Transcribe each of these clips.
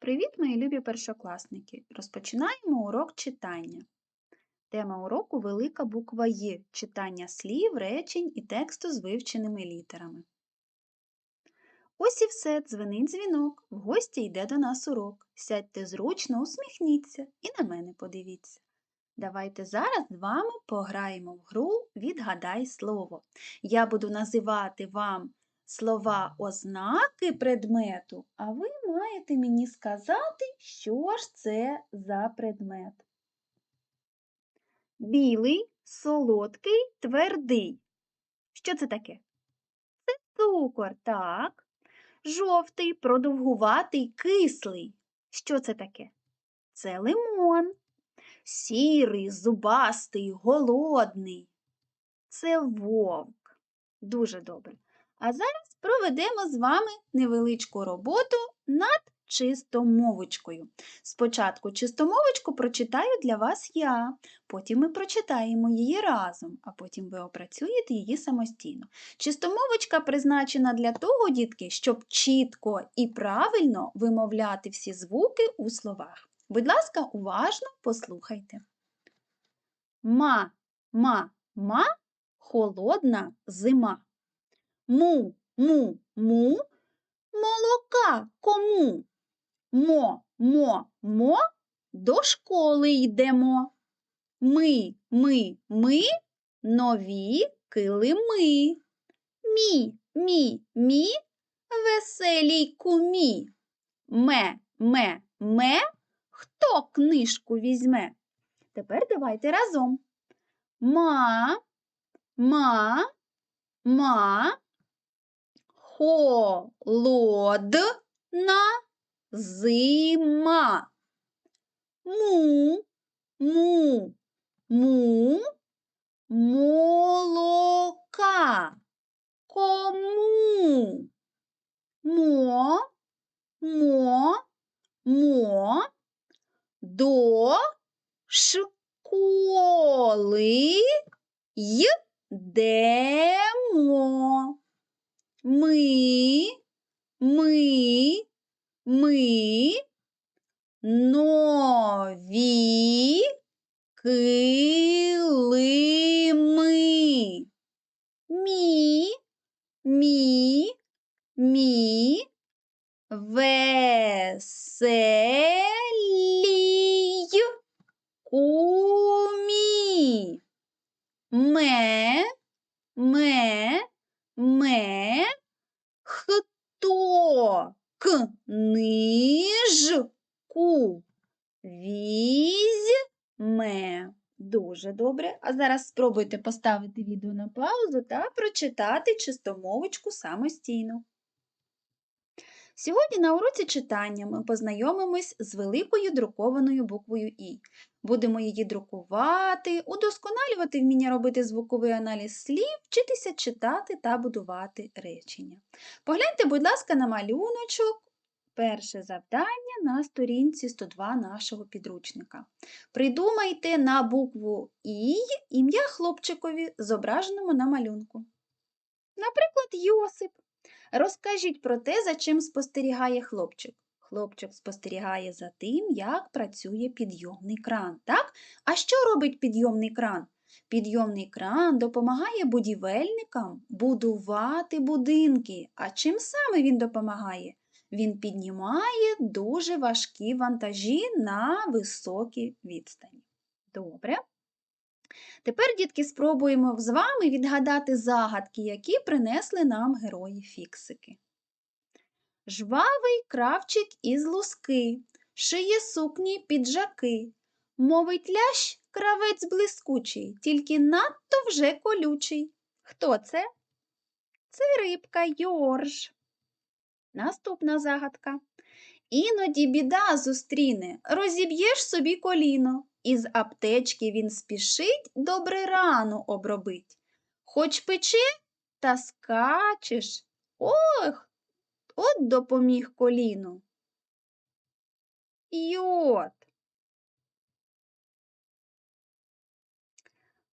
Привіт, мої любі першокласники! Розпочинаємо урок читання. Тема уроку велика буква Й читання слів, речень і тексту з вивченими літерами. Ось і все, дзвенить дзвінок. В гості йде до нас урок. Сядьте зручно, усміхніться і на мене подивіться. Давайте зараз з вами пограємо в гру Відгадай слово. Я буду називати вам слова ознаки предмету, а ви маєте мені сказати, що ж це за предмет. Білий, солодкий, твердий. Що це таке? Це цукор, так. Жовтий, продовгуватий, кислий. Що це таке? Це лимон. Сірий, зубастий, голодний. Це вовк. Дуже добре. А зараз проведемо з вами невеличку роботу над чистомовочкою. Спочатку чистомовочку прочитаю для вас я, потім ми прочитаємо її разом, а потім ви опрацюєте її самостійно. Чистомовочка призначена для того, дітки, щоб чітко і правильно вимовляти всі звуки у словах. Будь ласка, уважно послухайте. Ма, ма, ма, холодна зима. Му, му, му, молока кому? Мо, мо, мо, до школи йдемо. Ми, ми, ми, нові килими. Мі, мі, мі, веселій кумі. Ме, ме, ме, хто книжку візьме? Тепер давайте разом. Ма, ма, ма, холодна зима. Му, му, му, молока. Кому? Мо, мо, мо, до школи йдемо. Ми, ми, ми, нові килими. Мі, мі, мі, веселій кумі. Ме, ме, ме, хто книжку візьме. Дуже добре. А зараз спробуйте поставити відео на паузу та прочитати чистомовочку самостійно. Сьогодні на уроці читання ми познайомимось з великою друкованою буквою І. Будемо її друкувати, удосконалювати вміння робити звуковий аналіз слів, вчитися читати та будувати речення. Погляньте, будь ласка, на малюночок. Перше завдання на сторінці 102 нашого підручника. Придумайте на букву І ім'я хлопчикові, зображеному на малюнку. Наприклад, Йосип. Розкажіть про те, за чим спостерігає хлопчик. Хлопчик спостерігає за тим, як працює підйомний кран. Так? А що робить підйомний кран? Підйомний кран допомагає будівельникам будувати будинки. А чим саме він допомагає? Він піднімає дуже важкі вантажі на високі відстані. Добре. Тепер, дітки, спробуємо з вами відгадати загадки, які принесли нам герої фіксики. Жвавий кравчик із луски, шиє сукні піджаки, мовить лящ кравець блискучий, тільки надто вже колючий. Хто це? Це рибка Йорж. Наступна загадка. Іноді біда зустріне, розіб'єш собі коліно. Із аптечки він спішить добре рану обробить. Хоч пече та скачеш. Ох, от допоміг коліну. Йод.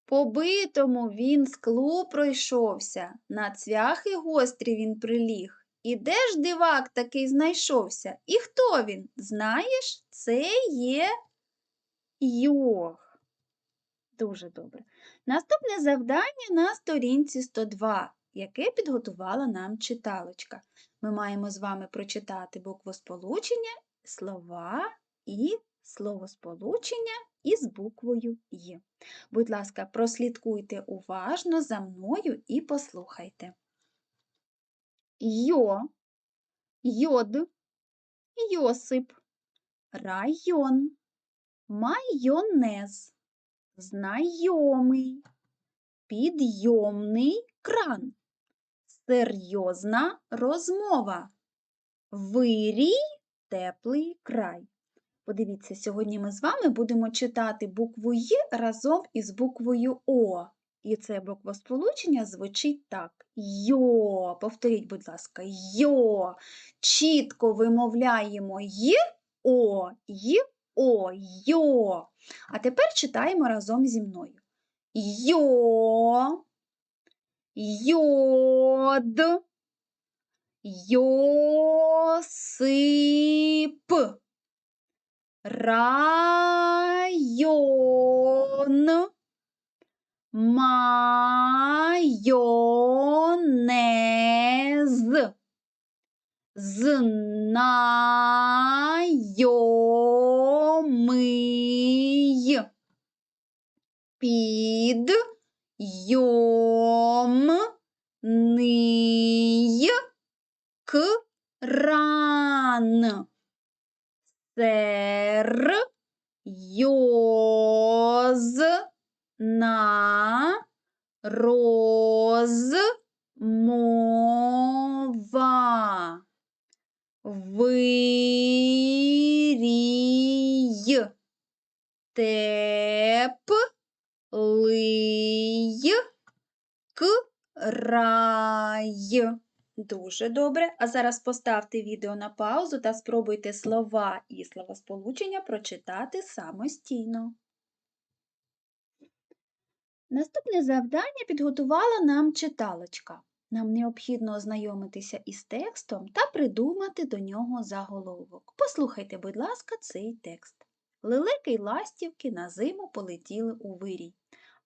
Побитому він склу пройшовся, на цвяхи гострі він приліг, І де ж дивак такий знайшовся? І хто він? Знаєш, це є йог. Дуже добре. Наступне завдання на сторінці 102, яке підготувала нам читалочка. Ми маємо з вами прочитати буквосполучення, слова і словосполучення із буквою Й. Будь ласка, прослідкуйте уважно за мною і послухайте. Йо, йод, Йосип, район, майонез, знайомий, підйомний кран, серйозна розмова, вирій, теплий край. Подивіться, сьогодні ми з вами будемо читати букву Й разом із буквою О. І це буквосполучення звучить так. Йо. Повторіть, будь ласка, йо. Чітко вимовляємо Й, О, Й, О, йо. А тепер читаємо разом зі мною. Йо, йод, йосип, район, майонез, знайомий, підйомний кран, серйозна розмова. Вирій, теплий край. Дуже добре. А зараз поставте відео на паузу та спробуйте слова і словосполучення прочитати самостійно. Наступне завдання підготувала нам читалочка. Нам необхідно ознайомитися із текстом та придумати до нього заголовок. Послухайте, будь ласка, цей текст. Лелеки й ластівки на зиму полетіли у вирій,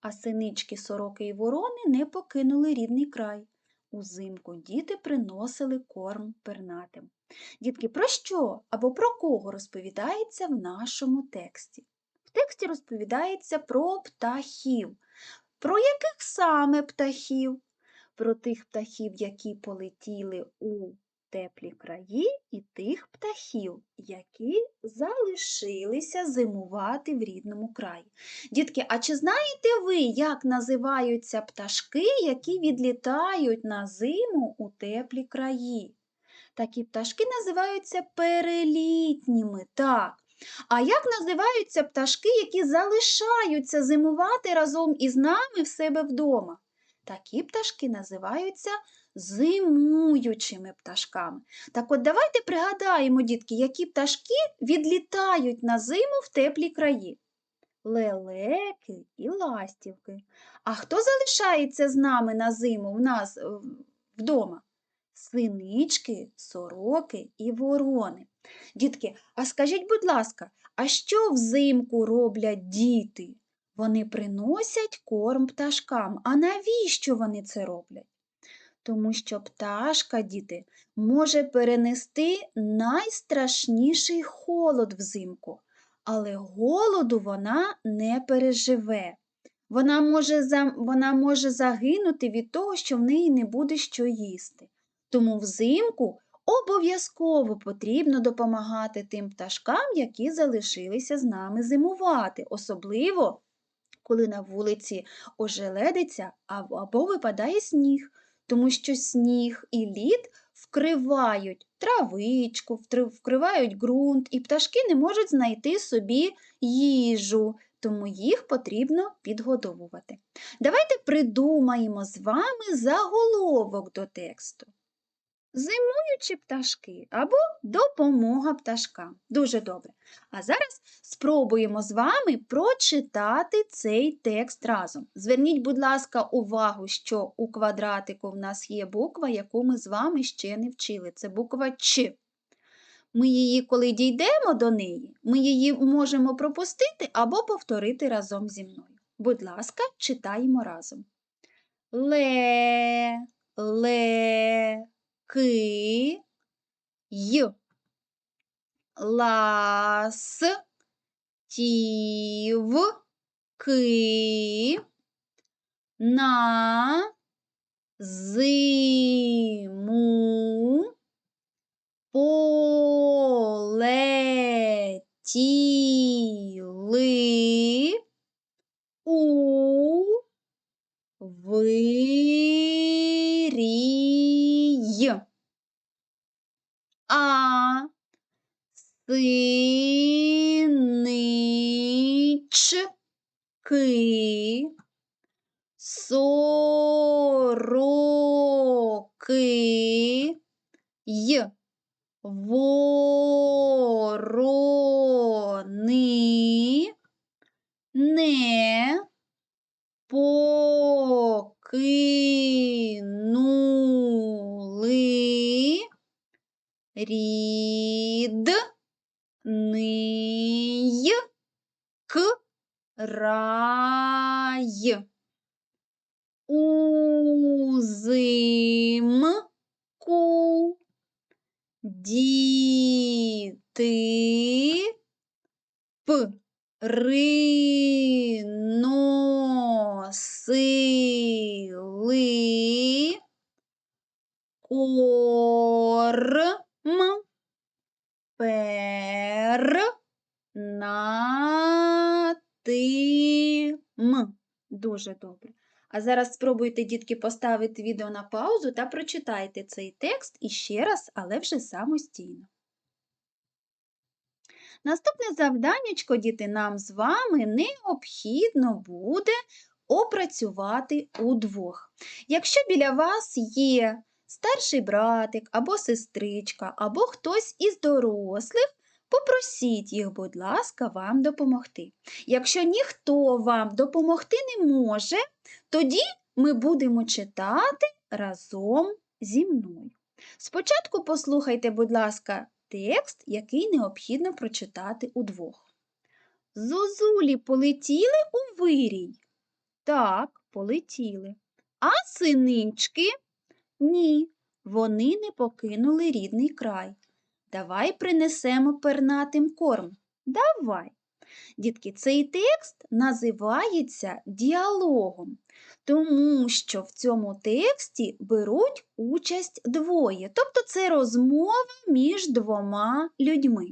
а синички, сороки й ворони не покинули рідний край. Узимку діти приносили корм пернатим. Дітки, про що або про кого розповідається в нашому тексті? Тексті розповідається про птахів. Про яких саме птахів? Про тих птахів, які полетіли у теплі краї, і тих птахів, які залишилися зимувати в рідному краї. Дітки, а чи знаєте ви, як називаються пташки, які відлітають на зиму у теплі краї? Такі пташки називаються перелітніми. так. А як називаються пташки, які залишаються зимувати разом із нами в себе вдома? Такі пташки називаються зимуючими пташками. Так от давайте пригадаємо, дітки, які пташки відлітають на зиму в теплі краї. Лелеки і ластівки. А хто залишається з нами на зиму в нас е, вдома? Синички, сороки і ворони. Дітки, а скажіть, будь ласка, а що взимку роблять діти? Вони приносять корм пташкам. А навіщо вони це роблять? Тому що пташка, діти, може перенести найстрашніший холод взимку, але голоду вона не переживе. Вона може, вона може загинути від того, що в неї не буде що їсти. Тому взимку обов'язково потрібно допомагати тим пташкам, які залишилися з нами зимувати, особливо коли на вулиці ожеледиться або випадає сніг, тому що сніг і лід вкривають травичку, вкривають ґрунт, і пташки не можуть знайти собі їжу, тому їх потрібно підгодовувати. Давайте придумаємо з вами заголовок до тексту. Зимуючі пташки або допомога пташкам. Дуже добре. А зараз спробуємо з вами прочитати цей текст разом. Зверніть, будь ласка, увагу, що у квадратику в нас є буква, яку ми з вами ще не вчили. Це буква Ч. Ми її, коли дійдемо до неї, ми її можемо пропустити або повторити разом зі мною. Будь ласка, читаємо разом. Ле, ле, ки, й. Лас, тів, ки, на, зиму, полетіли у вирій. А синички, сороки, й ворони не покинули рид, ный, к, рай, узым, ку, ди, ты, п, ры, но, сы, лы, кор, Узимку діти приносили корм пернатим. Дуже добре. А зараз спробуйте, дітки, поставити відео на паузу та прочитайте цей текст іще раз, але вже самостійно. Наступне завданнячко, діти, нам з вами необхідно буде опрацювати удвох. Якщо біля вас є старший братик або сестричка, або хтось із дорослих, попросіть їх, будь ласка, вам допомогти. Якщо ніхто вам допомогти не може, тоді ми будемо читати разом зі мною. Спочатку послухайте, будь ласка, текст, який необхідно прочитати удвох. Зозулі полетіли у вирій. Так, полетіли. А синички? Ні, вони не покинули рідний край. Давай принесемо пернатим корм. Давай. Дітки, цей текст називається діалогом, тому що в цьому тексті беруть участь двоє, тобто це розмова між двома людьми.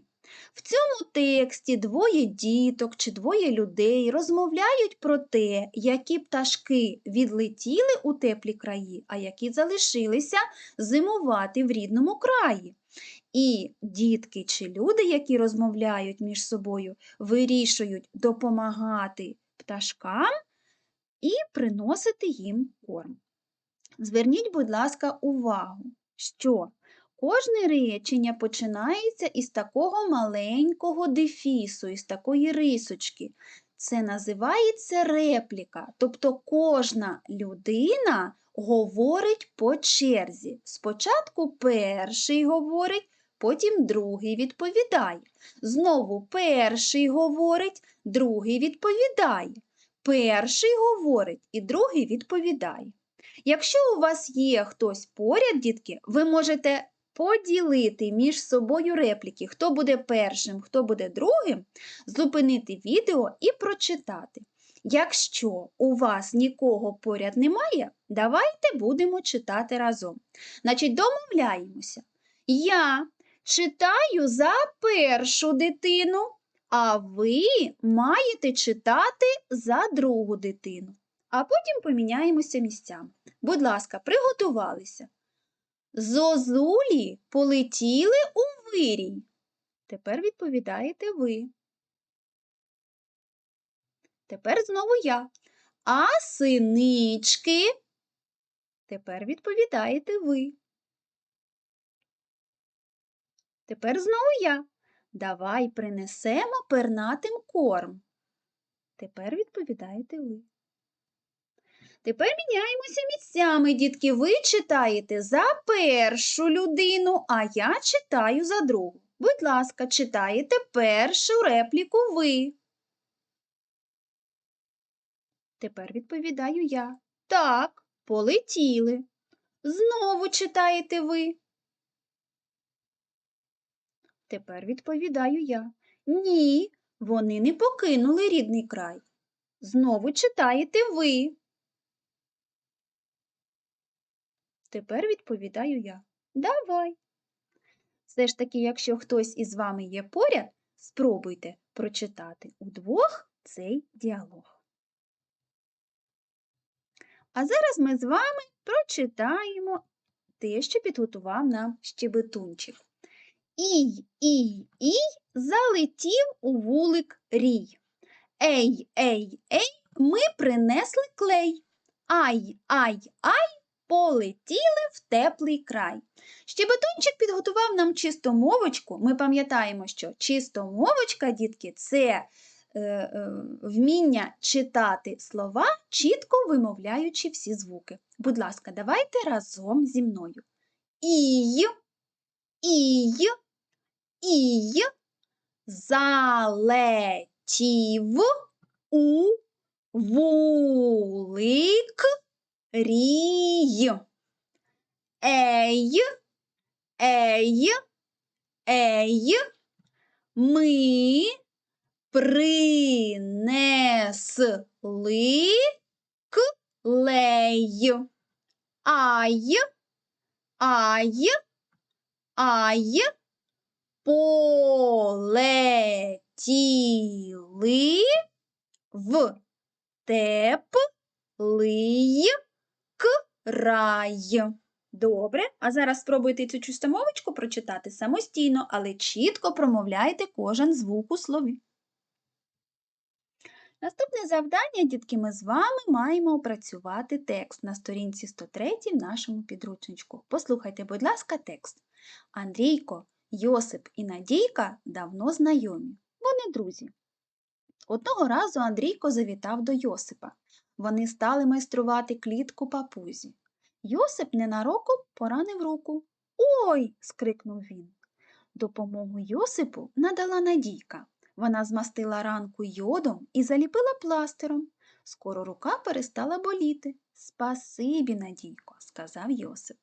В цьому тексті двоє діток чи двоє людей розмовляють про те, які пташки відлетіли у теплі краї, а які залишилися зимувати в рідному краї. І дітки чи люди, які розмовляють між собою, вирішують допомагати пташкам і приносити їм корм. Зверніть, будь ласка, увагу, що кожне речення починається із такого маленького дефісу, із такої рисочки. Це називається репліка, тобто кожна людина говорить по черзі. Спочатку перший говорить, потім другий відповідає. Знову перший говорить, другий відповідає. Перший говорить і другий відповідає. Якщо у вас є хтось поряд, дітки, ви можете поділити між собою репліки, хто буде першим, хто буде другим, зупинити відео і прочитати. Якщо у вас нікого поряд немає, давайте будемо читати разом. Значить, домовляємося. Я читаю за першу дитину, а ви маєте читати за другу дитину. А потім поміняємося місцями. Будь ласка, приготувалися. Зозулі полетіли у вирій. Тепер відповідаєте ви. Тепер знову я. А синички. Тепер відповідаєте ви. Тепер знову я. Давай принесемо пернатим корм. Тепер відповідаєте ви. Тепер міняємося місцями, дітки. Ви читаєте за першу людину, а я читаю за другу. Будь ласка, читаєте першу репліку ви. Тепер відповідаю я. Так, полетіли. Знову читаєте ви. Тепер відповідаю я. Ні, вони не покинули рідний край. Знову читаєте ви. Тепер відповідаю я. Давай. Все ж таки, якщо хтось із вами є поряд, спробуйте прочитати удвох цей діалог. А зараз ми з вами прочитаємо те, що підготував нам щебетунчик. Ій, ій, ій, залетів у вулик рій. Ей, ей, ей, ми принесли клей. Ай, ай, ай, полетіли в теплий край. Щебетунчик підготував нам чистомовочку. Ми пам'ятаємо, що чистомовочка, дітки, це е, е, вміння читати слова, чітко вимовляючи всі звуки. Будь ласка, давайте разом зі мною. Ій, ій, ій, залетів у вулик рій. Ей, ей, ей, ми принесли клей. Ай, ай, ай, полетіли в теплий край. Добре, а зараз спробуйте цю чистомовочку прочитати самостійно, але чітко промовляйте кожен звук у слові. Наступне завдання, дітки, ми з вами маємо опрацювати текст на сторінці 103 в нашому підручничку. Послухайте, будь ласка, текст. Андрійко, Йосип і Надійка давно знайомі. Вони друзі. Одного разу Андрійко завітав до Йосипа. Вони стали майструвати клітку папузі. Йосип ненароком поранив руку. Ой. скрикнув він. Допомогу Йосипу надала Надійка. Вона змастила ранку йодом і заліпила пластиром. Скоро рука перестала боліти. Спасибі, Надійко, сказав Йосип.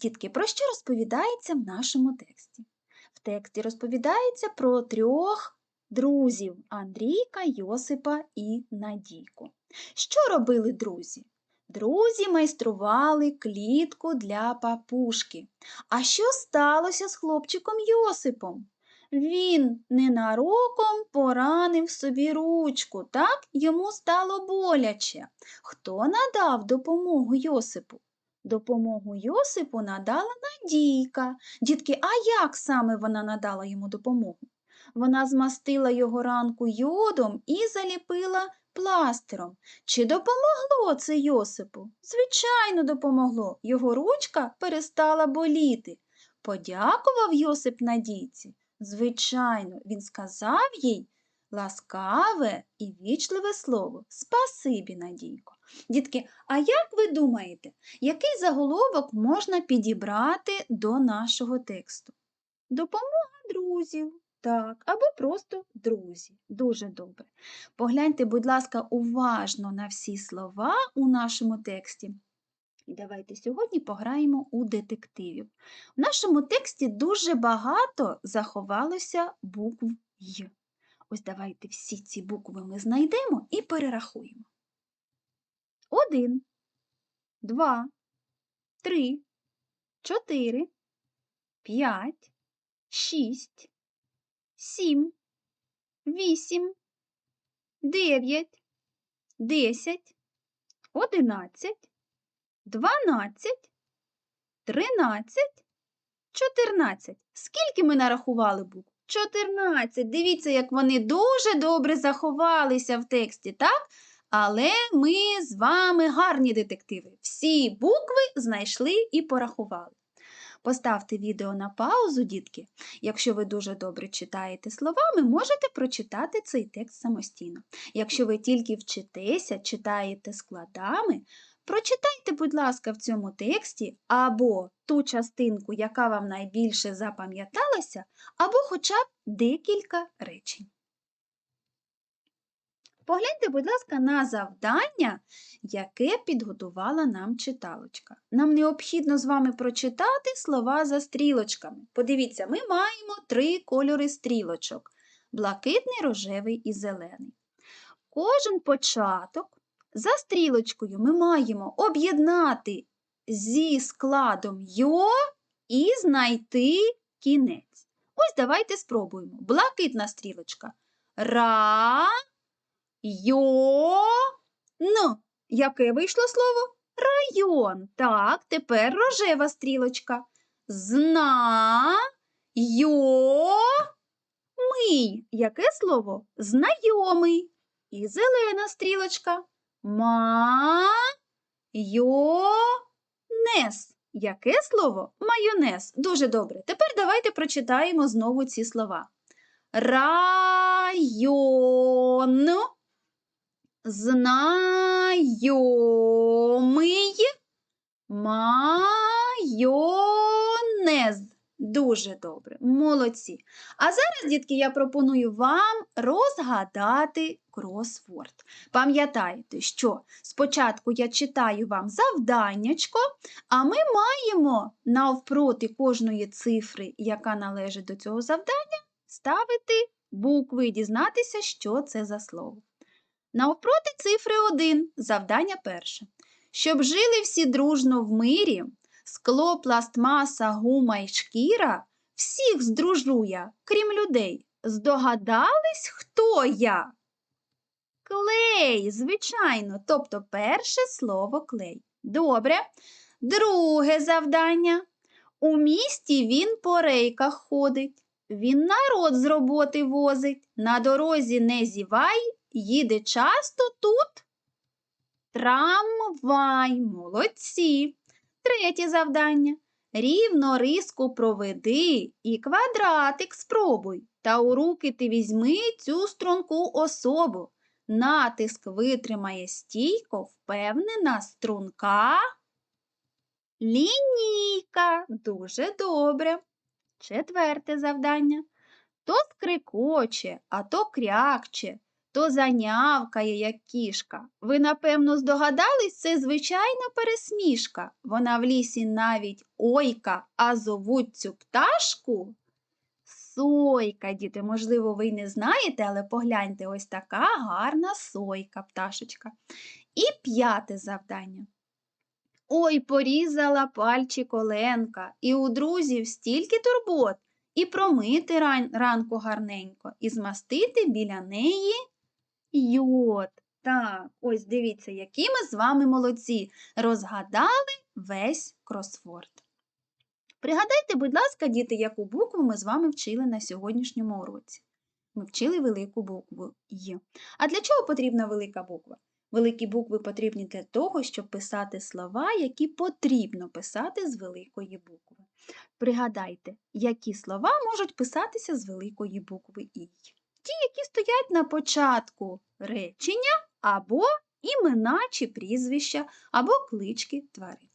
Дітки, про що розповідається в нашому тексті? В тексті розповідається про трьох друзів Андрійка, Йосипа і Надійку. Що робили друзі? Друзі майстрували клітку для папушки. А що сталося з хлопчиком Йосипом? Він ненароком поранив собі ручку, так йому стало боляче. Хто надав допомогу Йосипу? Допомогу Йосипу надала Надійка. Дітки, а як саме вона надала йому допомогу? Вона змастила його ранку йодом і заліпила пластиром. Чи допомогло це Йосипу? Звичайно, допомогло. Його ручка перестала боліти. Подякував Йосип Надійці. Звичайно, він сказав їй ласкаве і вічливе слово. Спасибі, Надійко. Дітки, а як ви думаєте, який заголовок можна підібрати до нашого тексту? Допомога друзів. Так, або просто друзі. Дуже добре. Погляньте, будь ласка, уважно на всі слова у нашому тексті. І давайте сьогодні пограємо у детективів. В нашому тексті дуже багато заховалося букв Й. Ось давайте всі ці букви ми знайдемо і перерахуємо. Один, два, три, чотири, п'ять, шість, сім, вісім, дев'ять, десять, одинадцять, дванадцять, тринадцять, чотирнадцять. Скільки ми нарахували букв? Чотирнадцять. Дивіться, як вони дуже добре заховалися в тексті, так? Але ми з вами гарні детективи. Всі букви знайшли і порахували. Поставте відео на паузу, дітки. Якщо ви дуже добре читаєте словами, можете прочитати цей текст самостійно. Якщо ви тільки вчитеся, читаєте складами, прочитайте, будь ласка, в цьому тексті або ту частинку, яка вам найбільше запам'яталася, або хоча б декілька речень. Погляньте, будь ласка, на завдання, яке підготувала нам читалочка. Нам необхідно з вами прочитати слова за стрілочками. Подивіться, ми маємо три кольори стрілочок: блакитний, рожевий і зелений. Кожен початок за стрілочкою ми маємо об'єднати зі складом йо і знайти кінець. Ось давайте спробуємо. Блакитна стрілочка. Ра. Йо. Н. Яке вийшло слово? Район. Так, тепер рожева стрілочка. Зна. Йо. Мий. Яке слово? Знайомий. І зелена стрілочка. Ма. Йо. Нес. Яке слово? Майонез. Дуже добре. Тепер давайте прочитаємо знову ці слова. Район знайомий майонез. Дуже добре, молодці. А зараз, дітки, я пропоную вам розгадати кросворд. Пам'ятайте, що спочатку я читаю вам завданнячко, а ми маємо навпроти кожної цифри, яка належить до цього завдання, ставити букви і дізнатися, що це за слово. Навпроти цифри 1, завдання перше. Щоб жили всі дружно в мирі, скло, пластмаса, гума й шкіра, всіх здружу я, крім людей. Здогадались, хто я? Клей, звичайно, тобто перше слово клей. Добре. Друге завдання. У місті він по рейках ходить. Він народ з роботи возить, на дорозі не зівай, їде часто тут. Трамвай, молодці. Третє завдання. Рівно риску проведи і квадратик спробуй. Та у руки ти візьми цю струнку особу. Натиск витримає стійко, впевнена струнка. Лінійка. Дуже добре. Четверте завдання. То скрикоче, а то крякче, то занявкає, як кішка. Ви, напевно, здогадались, це звичайна пересмішка. Вона в лісі навіть ойка, а зовуть цю пташку. Сойка, діти, можливо, ви й не знаєте, але погляньте, ось така гарна сойка, пташечка. І п'яте завдання. Ой, порізала пальчик Оленка, і у друзів стільки турбот, і промити ран ранку гарненько, і змастити біля неї йод. Так, ось дивіться, які ми з вами молодці. Розгадали весь кросворд. Пригадайте, будь ласка, діти, яку букву ми з вами вчили на сьогоднішньому уроці. Ми вчили велику букву Й. А для чого потрібна велика буква? Великі букви потрібні для того, щоб писати слова, які потрібно писати з великої букви. Пригадайте, які слова можуть писатися з великої букви І. Ті, які стоять на початку речення, або імена чи прізвища, або клички тварин.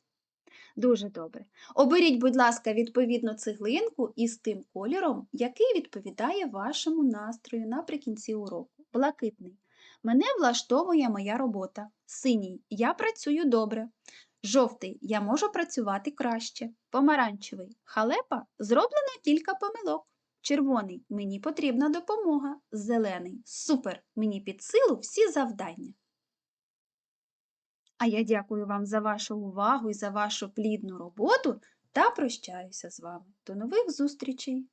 Дуже добре. Оберіть, будь ласка, відповідну цеглинку із тим кольором, який відповідає вашому настрою наприкінці уроку. Блакитний. Мене влаштовує моя робота. Синій я працюю добре. Жовтий я можу працювати краще. Помаранчевий халепа зроблено кілька помилок. Червоний мені потрібна допомога. Зелений супер! Мені під силу всі завдання. А я дякую вам за вашу увагу і за вашу плідну роботу та прощаюся з вами. До нових зустрічей!